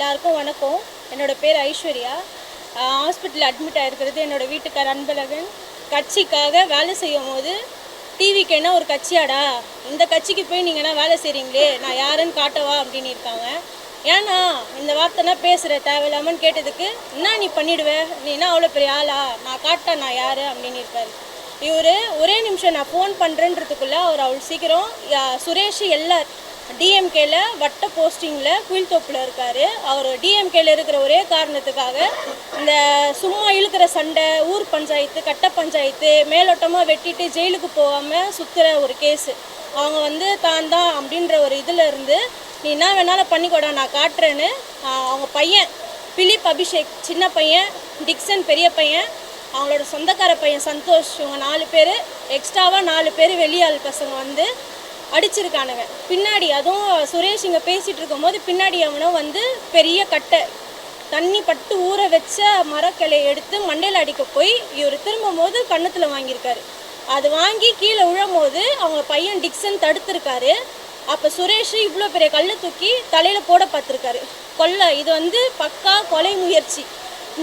எல்லாருக்கும் வணக்கம். என்னோட பேர் ஐஸ்வர்யா. ஹாஸ்பிட்டலில் அட்மிட் ஆகிருக்கிறது என்னோட வீட்டுக்கார் அன்பழகன். கட்சிக்காக வேலை செய்யும் போது டிவிக்கு என்ன ஒரு கட்சியாடா? இந்த கட்சிக்கு போய் நீங்கள் வேலை செய்கிறீங்களே நான் யாருன்னு காட்டவா? அப்படின்னு இருக்காங்க. ஏன்னா இந்த வார்த்தைனா பேசுகிற தேவையில்லாமன்னு கேட்டதுக்கு என்ன நீ பண்ணிடுவ? நீ என்ன அவ்வளோ பெரிய ஆளா? நான் காட்டா நான் யார்? அப்படின்னு இருக்காரு இவர் ஒரே நிமிஷம் நான் ஃபோன் பண்ணுறேன்றதுக்குள்ளே அவர் அவ்வளோ சீக்கிரம் யா- சுரேஷ் எல்லார் டிஎம்கேல வட்ட போஸ்டிங்கில் குயில்தோப்பில் இருக்கார். அவர் டிஎம்கேல இருக்கிற ஒரே காரணத்துக்காக இந்த சும்மா இழுக்கிற சண்டை ஊர் பஞ்சாயத்து கட்ட பஞ்சாயத்து மேலோட்டமாக வெட்டிட்டு ஜெயிலுக்கு போகாமல் சுற்றுற ஒரு கேஸு அவங்க வந்து தான் தான் அப்படின்ற ஒரு இதில் இருந்து நீ என்ன வேணாலும் பண்ணிக்கோடா நான் காட்டுறேன்னு. அவங்க பையன் பிலிப் அபிஷேக் சின்ன பையன் டிக்சன் பெரிய பையன் அவங்களோட சொந்தக்கார பையன் சந்தோஷ் இவங்க நாலு பேர் எக்ஸ்ட்ராவாக நாலு பேர் வெளியாள் பசங்க வந்து அடிச்சிருக்கானுங்க. பின்னாடி அதுவும் சுரேஷ் இங்கே பேசிகிட்டு இருக்கும்போது பின்னாடி அவனும் வந்து பெரிய கட்டை தண்ணி பட்டு ஊற வச்ச மரக்கிளையை எடுத்து மண்டையில் அடிக்க போய் இவர் திரும்பும் போது கன்னத்தில் வாங்கியிருக்காரு. அது வாங்கி கீழே விழும்போது அவங்க பையன் டிக்சன் தடுத்திருக்காரு. அப்போ சுரேஷ் இவ்வளோ பெரிய கல்லை தூக்கி தலையில் போட பார்த்துருக்காரு. கொல்லை இது வந்து பக்கா கொலை முயற்சி.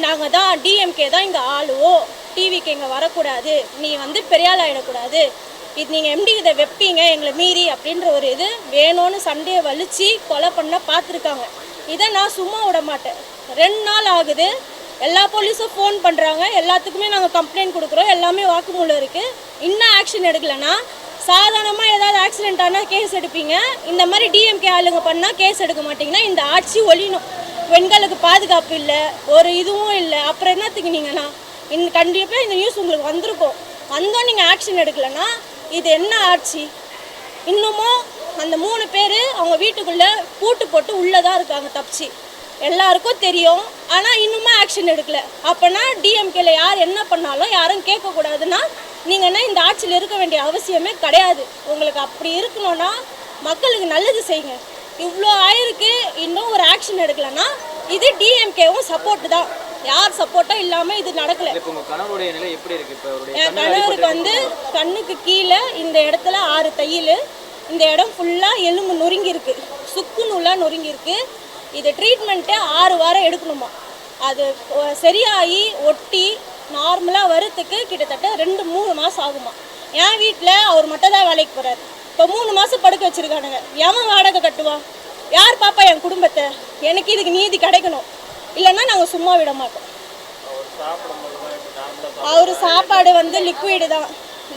நாங்கள் தான் டிஎம்கே தான் இங்கே ஆளுவோ டிவிக்கு இங்கே வரக்கூடாது. நீ வந்து பெரியாள் ஆகிடக்கூடாது இது நீங்கள் எம்டி இதை வைப்பீங்க எங்களை மீறி அப்படின்ற ஒரு இது வேணும்னு சண்டையை வலிச்சு கொலை பண்ண பார்த்துருக்காங்க. இதை நான் சும்மா விட மாட்டேன். ரெண்டு நாள் ஆகுது. எல்லா போலீஸும் ஃபோன் பண்ணுறாங்க எல்லாத்துக்குமே நாங்கள் கம்ப்ளைண்ட் கொடுக்குறோம். எல்லாமே வாக்குமூலம் இருக்குது இன்னும் ஆக்ஷன் எடுக்கலைன்னா சாதாரணமாக ஏதாவது ஆக்சிடென்ட் ஆனால் கேஸ் எடுப்பீங்க. இந்த மாதிரி டிஎம்கே ஆளுங்க பண்ணால் கேஸ் எடுக்க மாட்டீங்கன்னா இந்த ஆட்சி ஒழியணும். பெண்களுக்கு பாதுகாப்பு இல்லை ஒரு இதுவும் இல்லை. அப்புறம் என்னத்துக்கு நீங்கண்ணா இன் கண்டிப்பாக இந்த நியூஸ் உங்களுக்கு வந்திருக்கும். வந்தோம் நீங்கள் ஆக்ஷன் எடுக்கலைன்னா இது என்ன ஆட்சி? இன்னமும் அந்த மூணு பேர் அவங்க வீட்டுக்குள்ளே பூட்டு போட்டு உள்ளே தான் இருக்காங்க தப்பிச்சு. எல்லாருக்கும் தெரியும். ஆனால் இன்னுமா ஆக்ஷன் எடுக்கல. அப்போனா டிஎம்கேல யார் என்ன பண்ணாலும் யாரும் கேட்கக்கூடாதுன்னா நீங்கன்னா இந்த ஆட்சியில் இருக்க வேண்டிய அவசியமே கிடையாது. உங்களுக்கு அப்படி இருக்கணும்னா மக்களுக்கு நல்லது செய்யுங்க. இவ்வளோ ஆயிருக்கு இன்னும் ஒரு ஆக்ஷன் எடுக்கலன்னா இது டிஎம்கேவும் சப்போர்ட் தான். யார் சப்போர்ட்டும் இல்லாமல் இது நடக்கல. என் கணவருக்கு வந்து கண்ணுக்கு கீழே இந்த இடத்துல ஆறு தையல். இந்த இடம் ஃபுல்லாக எலும்பு நொறுங்கி இருக்கு சுக்கு நூலாக நொறுங்கி இருக்கு இது ட்ரீட்மெண்ட்டு ஆறு வாரம் எடுக்கணுமா? அது சரியாகி ஒட்டி நார்மலாக வரத்துக்கு கிட்டத்தட்ட ரெண்டு மூணு மாதம் ஆகுமா? என் வீட்டில் அவர் மட்டும் தான் வேலைக்கு போகிறாரு இப்போ மூணு மாதம் படுக்க வச்சுருக்கானுங்க. எவன் வாடகை கட்டுவான்? யார் பாப்பா என் குடும்பத்தை? எனக்கு இதுக்கு நீதி கிடைக்கணும். இல்லைன்னா நாங்கள் சும்மா விட மாட்டோம். அவர் சாப்பாடு வந்து லிக்விடு தான்.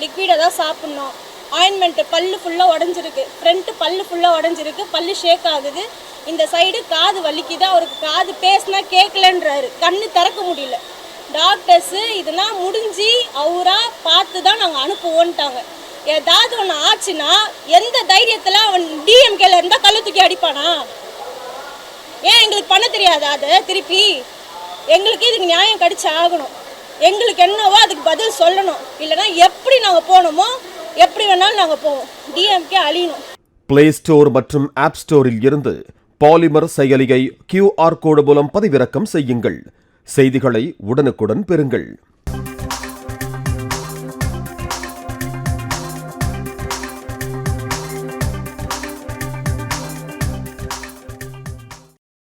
லிக்விடை தான் சாப்பிட்ணும். ஆயின்மெண்ட்டு பல்லு ஃபுல்லாக உடஞ்சிருக்கு. ஃப்ரண்ட்டு பல்லு ஃபுல்லாக உடஞ்சிருக்கு. பல்லு ஷேக் ஆகுது. இந்த சைடு காது வலிக்குது. அவருக்கு காது பேசினா கேட்கலன்றாரு கண்ணு திறக்க முடியல. டாக்டர்ஸு இதெல்லாம் முடிஞ்சு அவராக பார்த்து தான் நாங்கள் அனுப்புவோன்ட்டாங்க. ஏதாவது ஒன்று ஆச்சுன்னா எந்த தைரியத்தில் அவன் டிஎம்கேல இருந்தால் கல்லு தூக்கி அடிப்பானா? ஏன் எங்களுக்கு பண்ண தெரியாதா அதை? திருப்பி. எங்களுக்கு இதுக்கு நியாயம் கிடைச்சி ஆகணும் எங்களுக்கு என்னவோ அதுக்கு பதில் சொல்லணும். இல்லைன்னா எப்படி நாங்கள் போகணுமோ எப்படி வேணாலும் நாங்கள் போவோம். டிஎம்கே அழியணும். பிளே ஸ்டோர் மற்றும் ஆப் ஸ்டோரில் இருந்து பாலிமர் செயலியை கியூஆர் கோடு மூலம் பதிவிறக்கம் செய்யுங்கள். செய்திகளை உடனுக்குடன் பெறுங்கள்.